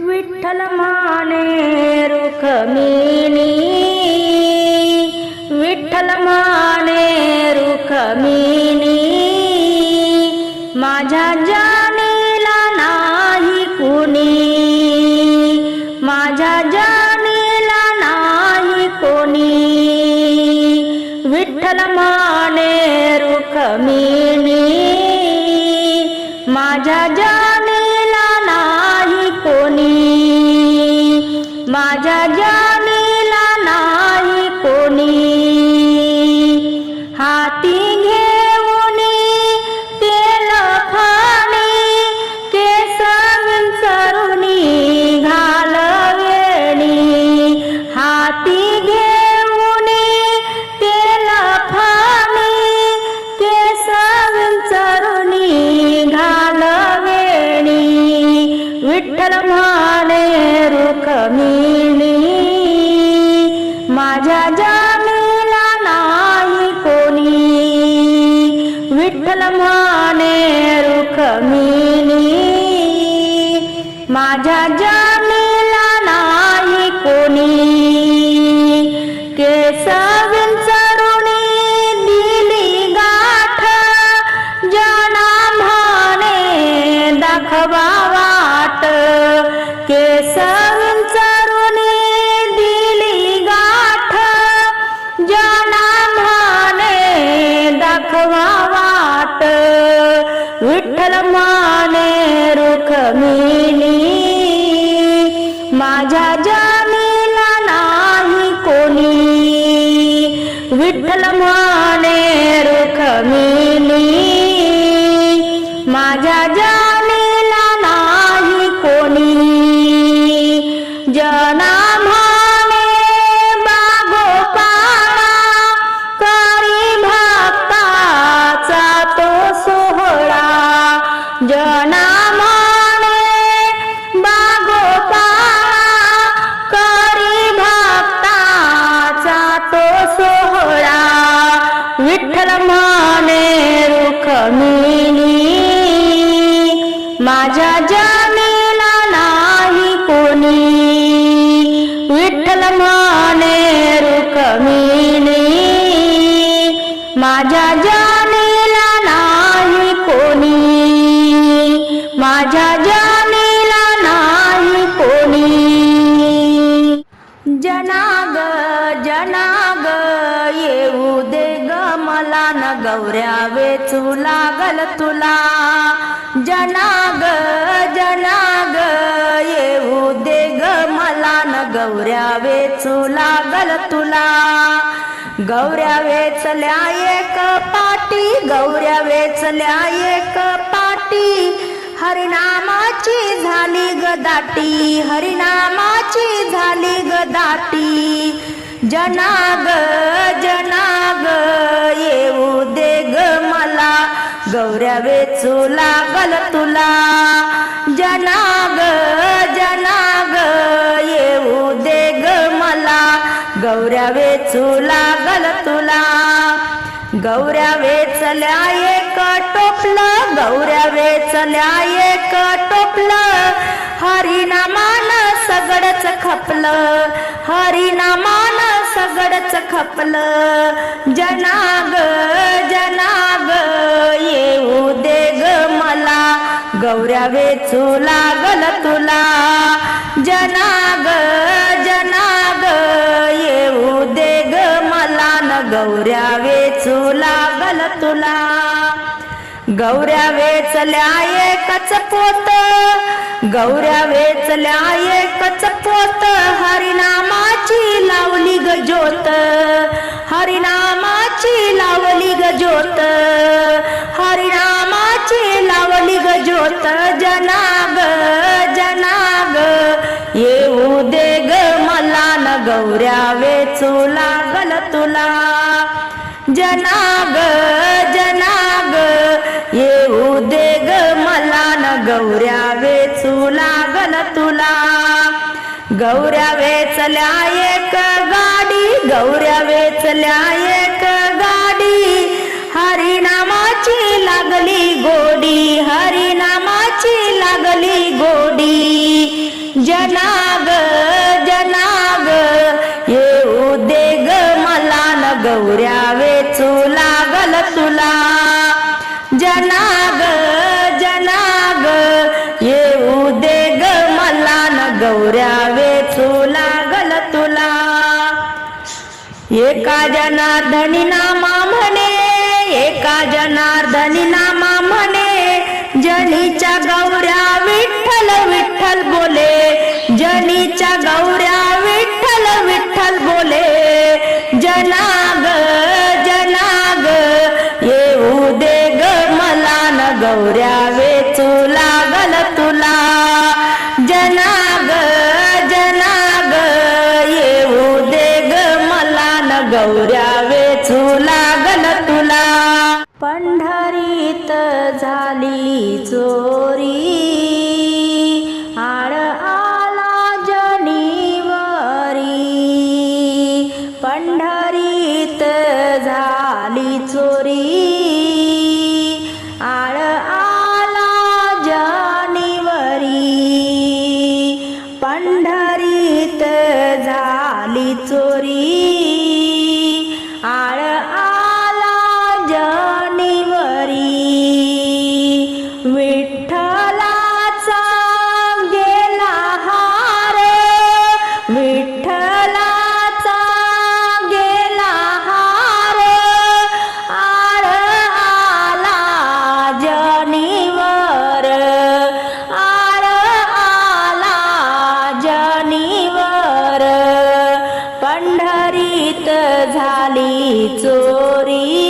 विठ्ठल माने रुखमिनी विठ्ठल माने रुखमिनी माझ्या जानीला नाही कुणी माझ्या जानीला नाही कोणी. विठ्ठल माने रुखमिनी माझ्या जा माझ्या जामीला नाही कोणी. केस विंचरुणी दिली गाठ जना म्हणे दाखवा वाट. केस विंचरुणी दिली गाठ जना म्हणे दाखवा वाट. विठ्ठल माने जनाग जनाग येऊ दे ग मला न गौऱ्या वेचू लागल तुला. जनाग जनाग येऊ दे ग मला न गौऱ्या वेचू लागल तुला. गौऱ्या वेचल्या एक पाटी गौऱ्या वेचल्या एक पाटी. हरिनामाची झाली गदाटी हरिनामाची झाली गदाटी जनाग जनाग येऊ दे ग मला. गौऱ्या वेचू लागल तुला. जनाग जनाग येऊ दे ग मला. गौऱ्या वेचू लागल तुला. गौऱ्या वेचल्या एक टोपलं गौऱ्या वेचल्या एक टोपलं. हरिनामान सगळंच खपलं हरिनामान सगळंच खपलं. जनाग जनाग येऊ दे ग मला. गौऱ्या वेचू लागल तुला. गौऱ्या वेचल्या एकच पोत. गौऱ्या वेचल्या एकच पोत. हरिनामाची लावली ग ज्योत. हरिनामाची लावली ग ज्योत. हरिनामाची लावली ग ज्योत. जनाग जनाग येऊ दे ग मला न गौऱ्या वेचू लागल तुला. जनाग गौऱ्या वेचल्या एक गाडी गौऱ्या वेचल्या एक गाडी. हरिनामाची लागली गोडी हरिनामाची लागली गोडी. जनाग एका जनार्दनी नामा म्हणे एका जनार्दनी ना पंढरीत झाली चोरी.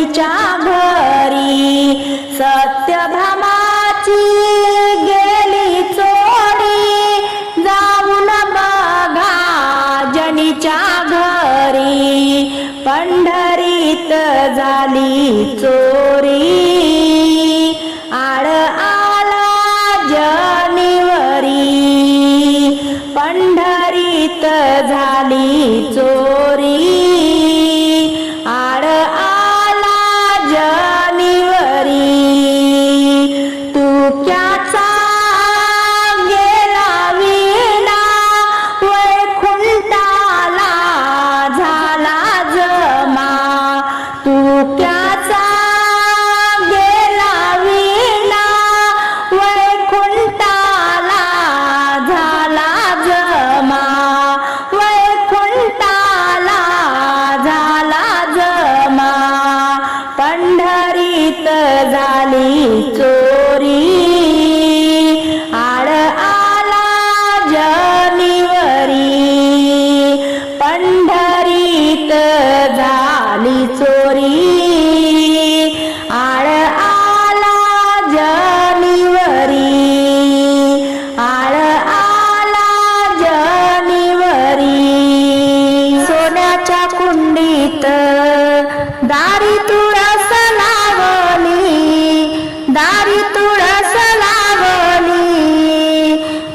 तुमच्या घरी सत्यभामाची गेली चोरी. जाऊन बघा जनीच्या घरी. पंढरीत झाली चोरी. आड आला जनीवरी पंढरीत झाली चोरी.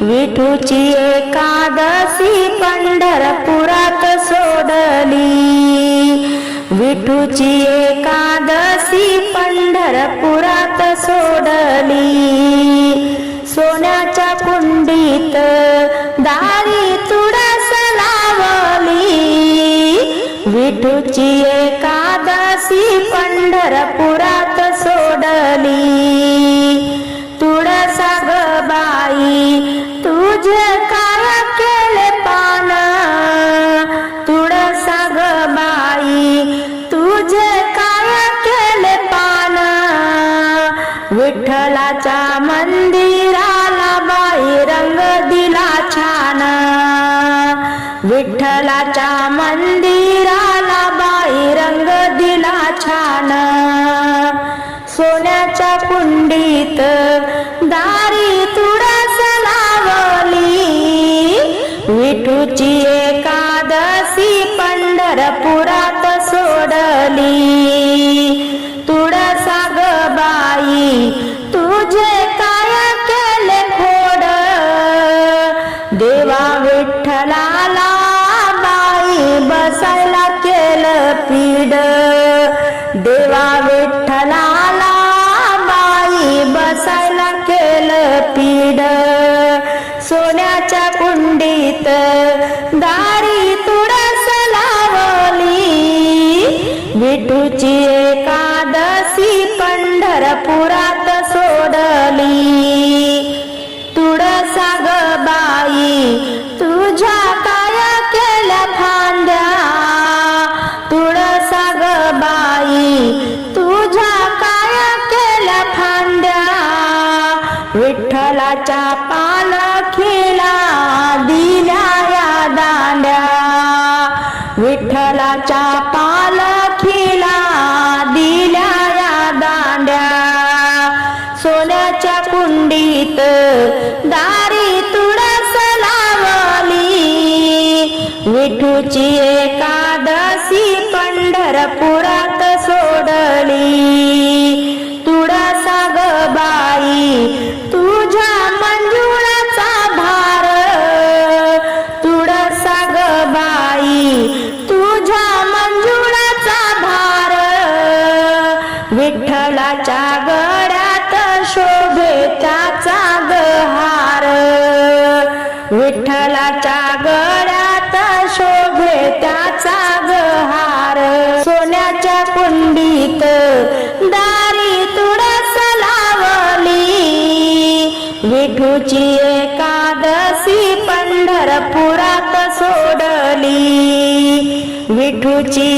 विठूची एकादशी पंढरपुरात सोडली. विठूची एकादशी पंढरपुरात सोडली. सोन्याच्या कुंडीत दारी तुळस लावली. विठूची एकादशी पंढरपुरात सोडली. विठ्ठलाच्या मंदिराला बाई रंग दिला छान. सोन्याच्या कुंडीत विभूची एकादशी पंढरपुरा सोन्याचा गहार सोन्याच्या कुंडीत दारी तुळस लावली. विठूची एकादशी पंढरपुरात सोडली. विठूची